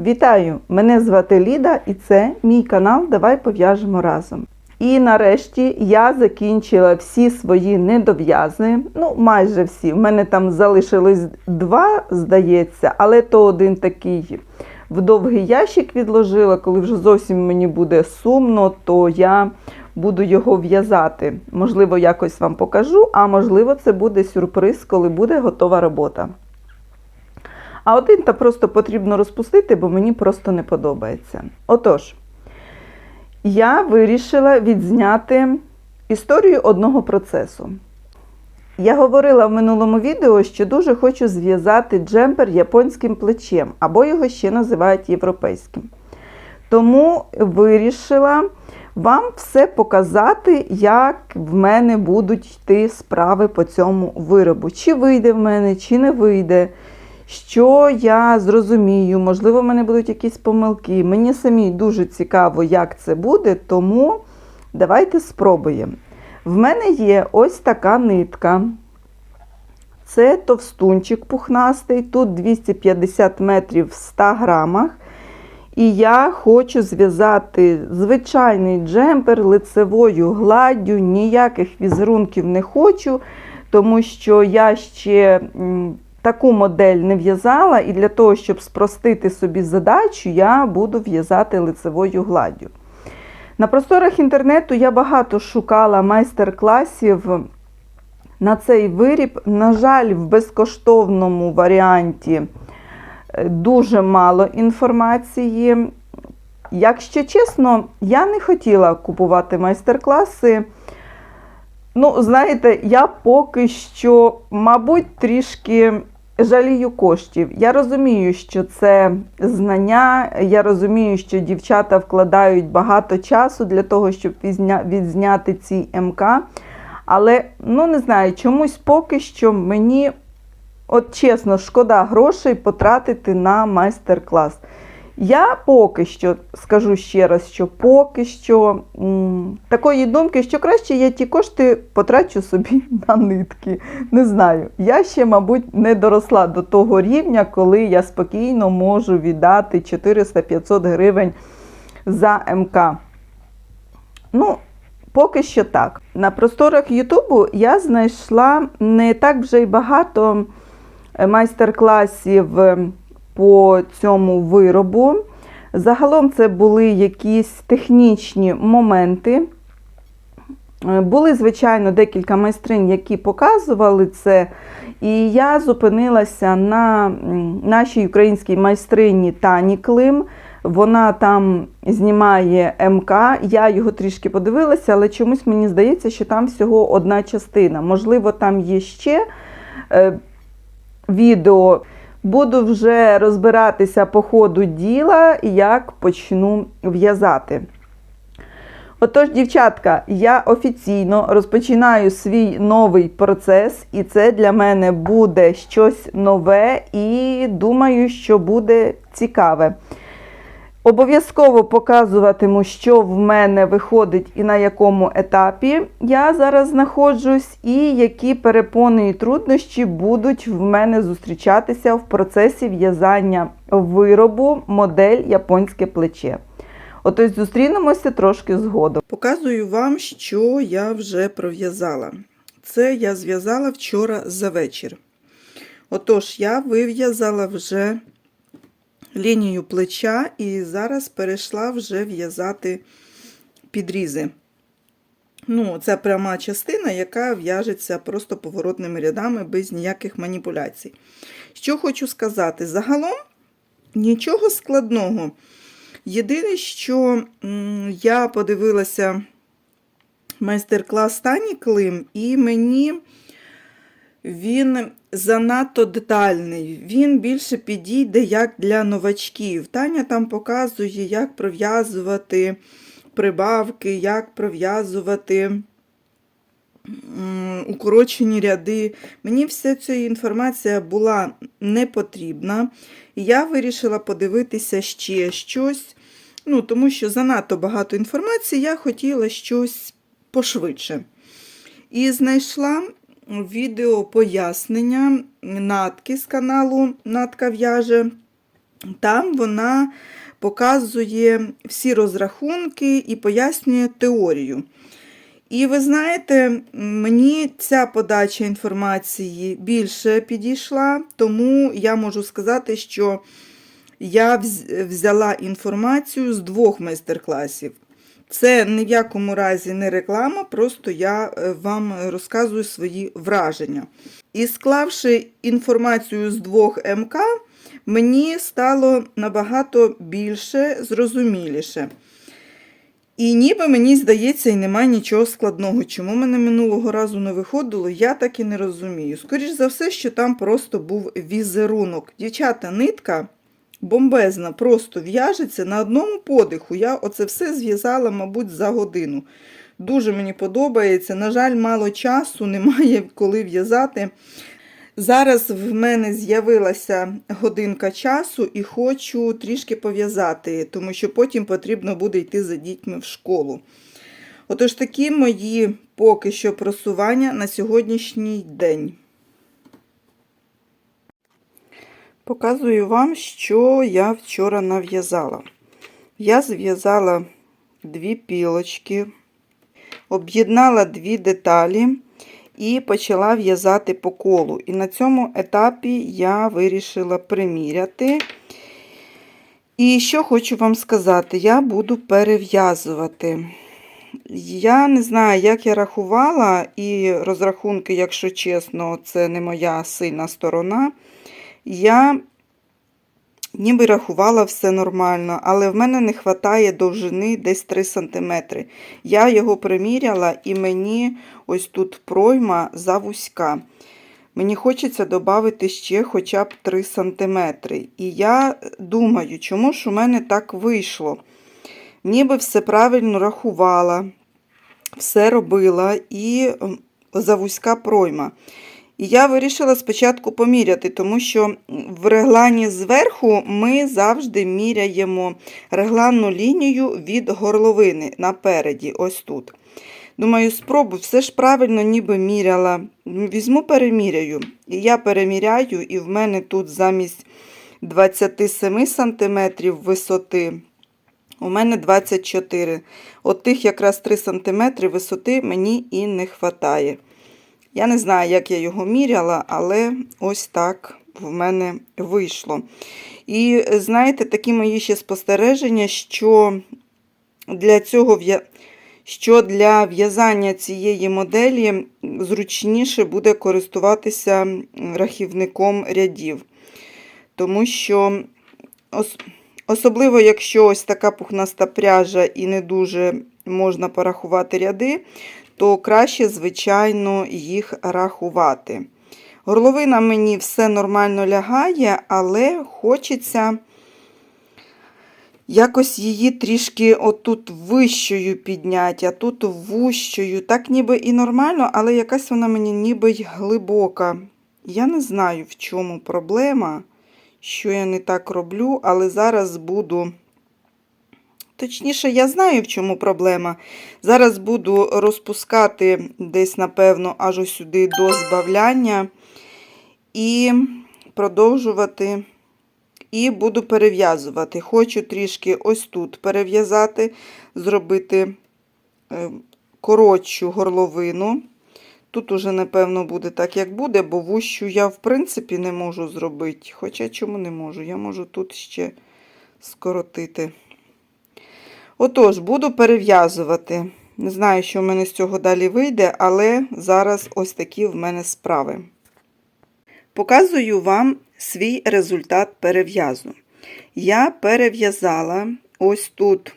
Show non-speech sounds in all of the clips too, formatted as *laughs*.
Вітаю! Мене звати Ліда і це мій канал Давай пов'яжемо разом. І нарешті я закінчила всі свої недов'язи. Ну, майже всі. У мене там залишилось два, здається, але то один такий в довгий ящик відложила. Коли вже зовсім мені буде сумно, то я буду його в'язати. Можливо, якось вам покажу, а можливо, це буде сюрприз, коли буде готова робота. А один та просто потрібно розпустити, бо мені просто не подобається. Отож, я вирішила відзняти історію одного процесу. Я говорила в минулому відео, що дуже хочу зв'язати джемпер японським плечем, або його ще називають європейським. Тому вирішила вам все показати, як в мене будуть йти справи по цьому виробу. Чи вийде в мене, чи не вийде. Що я зрозумію, можливо, в мене будуть якісь помилки. Мені самі дуже цікаво, як це буде, тому давайте спробуємо. В мене є ось така нитка. Це товстунчик пухнастий, тут 250 метрів в 100 грамах. І я хочу зв'язати звичайний джемпер лицевою гладдю, ніяких візерунків не хочу, тому що я ще таку модель не в'язала, і для того, щоб спростити собі задачу, я буду в'язати лицевою гладдю. На просторах інтернету я багато шукала майстер-класів на цей виріб. На жаль, в безкоштовному варіанті дуже мало інформації. Якщо чесно, я не хотіла купувати майстер-класи. Ну, знаєте, я поки що, мабуть, трішки жалію коштів. Я розумію, що це знання, я розумію, що дівчата вкладають багато часу для того, щоб відзняти ці МК. Але, ну, не знаю, чомусь поки що мені, от чесно, шкода грошей потратити на майстер-клас. Я поки що скажу ще раз, що поки що м, такої думки, що краще я ті кошти потрачу собі *laughs* на нитки. Не знаю. Я ще, мабуть, не доросла до того рівня, коли я спокійно можу віддати 400-500 гривень за МК. Ну, поки що так. На просторах Ютубу я знайшла не так вже й багато майстер-класів по цьому виробу. Загалом це були якісь технічні моменти. Були, звичайно, декілька майстринь, які показували це. І я зупинилася на нашій українській майстрині Тані Клим. Вона там знімає МК. Я його трішки подивилася, але чомусь мені здається, що там всього одна частина. Можливо, там є ще е, відео. Буду вже розбиратися по ходу діла, як почну в'язати. Отож, дівчатка, я офіційно розпочинаю свій новий процес, і це для мене буде щось нове і думаю, що буде цікаве. Обов'язково показуватиму, що в мене виходить і на якому етапі я зараз знаходжусь, і які перепони і труднощі будуть в мене зустрічатися в процесі в'язання виробу модель японське плече. Отож, зустрінемося трошки згодом. Показую вам, що я вже пров'язала. Це я зв'язала вчора за вечір. Отож, я вив'язала вже лінію плеча і зараз перейшла вже в'язати підрізи. Ну, Це пряма частина, яка в'яжеться просто поворотними рядами без ніяких маніпуляцій. Що хочу сказати, загалом нічого складного. Єдине, що я подивилася майстер-клас Тані Клим, і мені він занадто детальний, він більше підійде як для новачків. Таня там показує, як пров'язувати прибавки, як пров'язувати укорочені ряди. Мені вся ця інформація була не потрібна. І я вирішила подивитися ще щось, ну, тому що занадто багато інформації, я хотіла щось пошвидше. І знайшла відео пояснення натки з каналу Натка в'яже. Там вона показує всі розрахунки і пояснює теорію. І ви знаєте, мені ця подача інформації більше підійшла, тому я можу сказати, що я взяла інформацію з двох майстер-класів. Це ні в якому разі не реклама, просто я е, вам розказую свої враження. І склавши інформацію з двох МК, мені стало набагато більше, зрозуміліше. І ніби мені здається, і немає нічого складного. Чому мене минулого разу не виходило, я так і не розумію. Скоріш за все, що там просто був візерунок. Дівчата, нитка бомбезна, просто в'яжеться на одному подиху. Я оце все зв'язала, мабуть, за годину. Дуже мені подобається. На жаль, мало часу, немає коли в'язати. Зараз в мене з'явилася годинка часу і хочу трішки пов'язати, тому що потім потрібно буде йти за дітьми в школу. Отож, такі мої поки що просування на сьогоднішній день. Показую вам, що я вчора нав'язала. Я зв'язала дві пілочки, об'єднала дві деталі і почала в'язати по колу. І на цьому етапі я вирішила приміряти. І що хочу вам сказати, я буду перев'язувати. Я не знаю, як я рахувала, і розрахунки, якщо чесно, це не моя сильна сторона. Я ніби рахувала все нормально, але в мене не вистачає довжини десь 3 см. Я його приміряла, і мені ось тут пройма завузька. Мені хочеться додати ще хоча б 3 см. І я думаю, чому ж у мене так вийшло? Ніби все правильно рахувала, все робила і завузька пройма. І я вирішила спочатку поміряти, тому що в реглані зверху ми завжди міряємо регланну лінію від горловини напереді, ось тут. Думаю, спробую, все ж правильно ніби міряла. Візьму, переміряю. І я переміряю, і в мене тут замість 27 см висоти, у мене 24 От тих якраз 3 см висоти мені і не вистачає. Я не знаю, як я його міряла, але ось так в мене вийшло. І знаєте, такі мої ще спостереження, що для цього що для в'язання цієї моделі зручніше буде користуватися рахівником рядів. Тому що ос- особливо, якщо ось така пухнаста пряжа і не дуже можна порахувати ряди, то краще, звичайно, їх рахувати. Горловина мені все нормально лягає, але хочеться якось її трішки отут вищою підняти, а тут вущою. Так ніби і нормально, але якась вона мені ніби й глибока. Я не знаю, в чому проблема, що я не так роблю, але зараз буду. Точніше, я знаю, в чому проблема. Зараз буду розпускати десь, напевно, аж ось сюди до збавляння і продовжувати. І буду перев'язувати. Хочу трішки ось тут перев'язати, зробити е, коротшу горловину. Тут уже, напевно, буде так, як буде, бо вущу я, в принципі, не можу зробити. Хоча чому не можу? Я можу тут ще скоротити. Отож, буду перев'язувати. Не знаю, що в мене з цього далі вийде, але зараз ось такі в мене справи. Показую вам свій результат перев'язу. Я перев'язала ось тут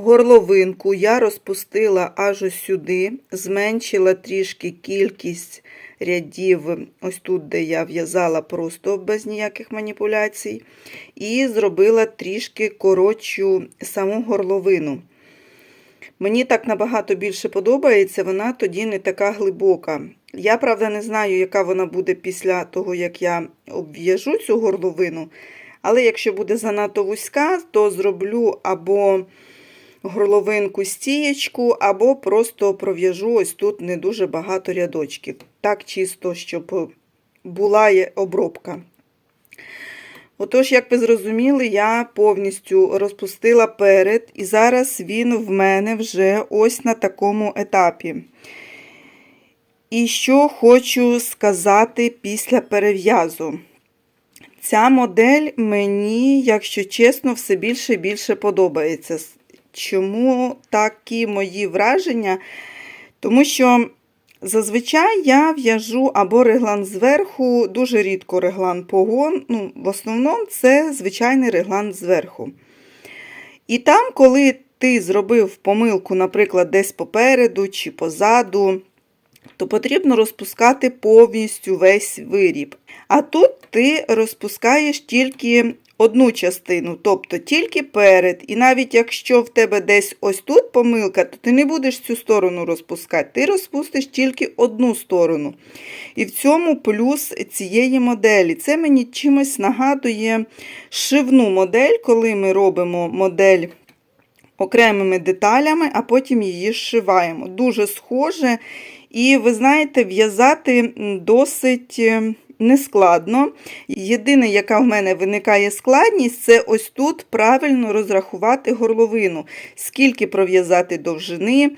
горловинку, я розпустила аж ось сюди, зменшила трішки кількість рядів, ось тут, де я в'язала просто без ніяких маніпуляцій, і зробила трішки коротшу саму горловину. Мені так набагато більше подобається, вона тоді не така глибока. Я, правда, не знаю, яка вона буде після того, як я обв'яжу цю горловину. Але якщо буде занадто вузька, то зроблю або горловинку стієчку, або просто пров'яжу ось тут не дуже багато рядочків. Так чисто, щоб була обробка. Отож, як ви зрозуміли, я повністю розпустила перед, і зараз він в мене вже ось на такому етапі. І що хочу сказати після перев'язу. Ця модель мені, якщо чесно, все більше і більше подобається. Чому такі мої враження? Тому що зазвичай я в'яжу або реглан зверху, дуже рідко реглан погон. Ну, в основному це звичайний реглан зверху. І там, коли ти зробив помилку, наприклад, десь попереду чи позаду, то потрібно розпускати повністю весь виріб. А тут ти розпускаєш тільки одну частину, тобто тільки перед. І навіть якщо в тебе десь ось тут помилка, то ти не будеш цю сторону розпускати, ти розпустиш тільки одну сторону. І в цьому плюс цієї моделі. Це мені чимось нагадує шивну модель, коли ми робимо модель. Окремими деталями, а потім її зшиваємо. Дуже схоже. І ви знаєте, в'язати досить нескладно. Єдине, яка в мене виникає складність, це ось тут правильно розрахувати горловину, скільки пров'язати довжини,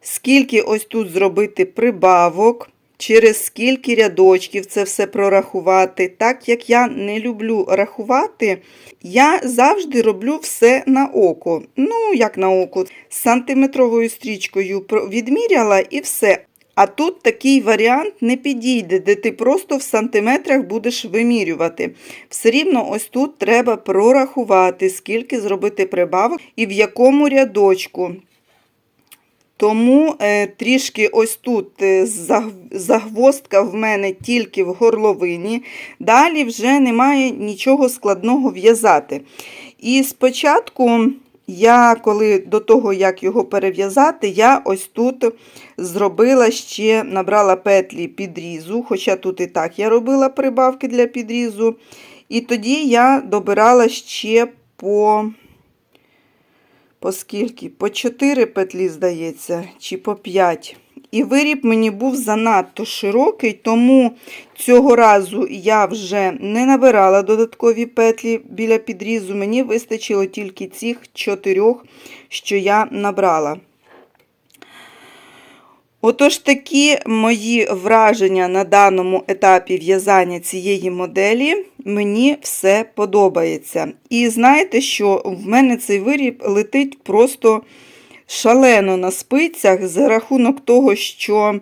скільки ось тут зробити прибавок. Через скільки рядочків це все прорахувати. Так як я не люблю рахувати, я завжди роблю все на око. Ну, як на око, з сантиметровою стрічкою відміряла і все. А тут такий варіант не підійде, де ти просто в сантиметрах будеш вимірювати. Все рівно ось тут треба прорахувати, скільки зробити прибавок і в якому рядочку. Тому е, трішки ось тут е, загвоздка в мене тільки в горловині. Далі вже немає нічого складного в'язати. І спочатку, я, коли до того, як його перев'язати, я ось тут зробила ще, набрала петлі підрізу, хоча тут і так я робила прибавки для підрізу. І тоді я добирала ще по по скільки? По 4 петлі, здається, чи по 5. І виріб мені був занадто широкий, тому цього разу я вже не набирала додаткові петлі біля підрізу. Мені вистачило тільки цих чотирьох, що я набрала. Отож, такі мої враження на даному етапі в'язання цієї моделі, мені все подобається. І знаєте, що в мене цей виріб летить просто шалено на спицях за рахунок того, що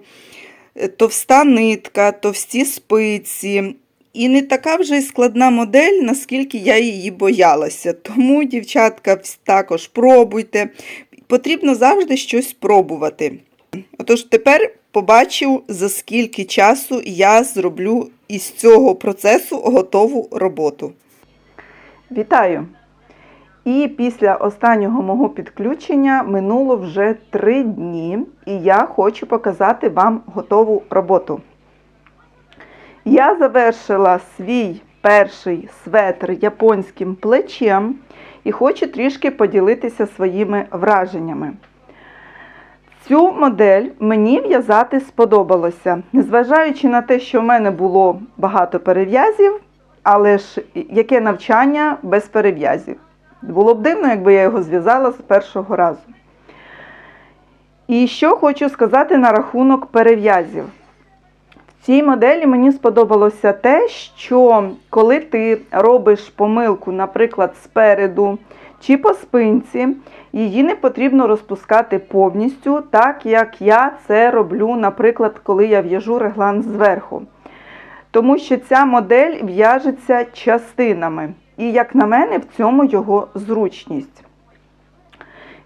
товста нитка, товсті спиці. І не така вже й складна модель, наскільки я її боялася. Тому, дівчатка, також пробуйте. Потрібно завжди щось пробувати. Отож, тепер побачив, за скільки часу я зроблю із цього процесу готову роботу. Вітаю! І після останнього мого підключення минуло вже 3 дні, і я хочу показати вам готову роботу. Я завершила свій перший светр японським плечем і хочу трішки поділитися своїми враженнями. Цю модель мені в'язати сподобалося, незважаючи на те, що в мене було багато перев'язів, але ж яке навчання без перев'язів. Було б дивно, якби я його зв'язала з першого разу. І що хочу сказати на рахунок перев'язів. В цій моделі мені сподобалося те, що коли ти робиш помилку, наприклад, спереду чи по спинці, її не потрібно розпускати повністю, так як я це роблю, наприклад, коли я в'яжу реглан зверху. Тому що ця модель в'яжеться частинами. І, як на мене, в цьому його зручність.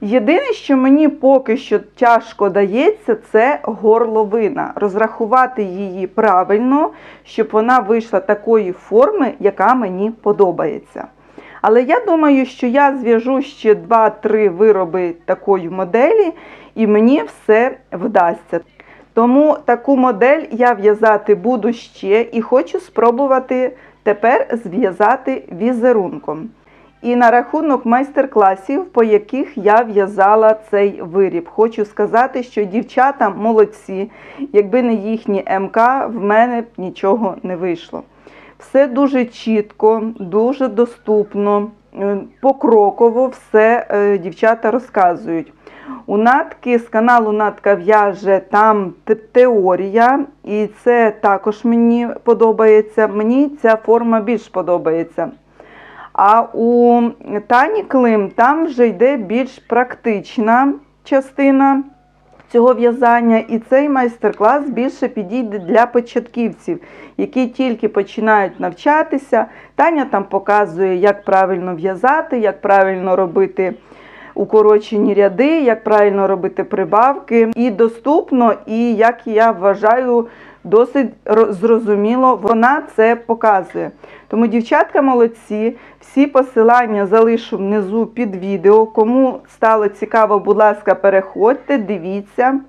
Єдине, що мені поки що тяжко дається, це горловина. Розрахувати її правильно, щоб вона вийшла такої форми, яка мені подобається. Але я думаю, що я зв'яжу ще 2-3 вироби такої моделі, і мені все вдасться. Тому таку модель я в'язати буду ще і хочу спробувати тепер зв'язати візерунком. І на рахунок майстер-класів, по яких я в'язала цей виріб. Хочу сказати, що дівчата молодці, якби не їхні МК, в мене б нічого не вийшло. Все дуже чітко, дуже доступно, покроково все е, дівчата розказують. У Натки з каналу Натка в'яже там теорія, і це також мені подобається. Мені ця форма більш подобається. А у Тані Клим там вже йде більш практична частина цього в'язання, і цей майстер-клас більше підійде для початківців, які тільки починають навчатися. Таня там показує, як правильно в'язати, як правильно робити укорочені ряди, як правильно робити прибавки. І доступно, і як я вважаю, досить зрозуміло, вона це показує. Тому, дівчатка, молодці, всі посилання залишу внизу під відео. Кому стало цікаво, будь ласка, переходьте, дивіться.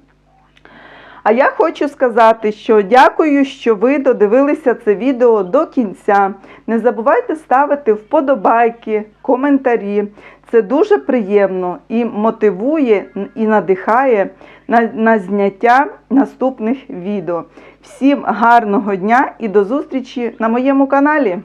А я хочу сказати, що дякую, що ви додивилися це відео до кінця. Не забувайте ставити вподобайки, коментарі. Це дуже приємно і мотивує і надихає на, на зняття наступних відео. Всім гарного дня і до зустрічі на моєму каналі!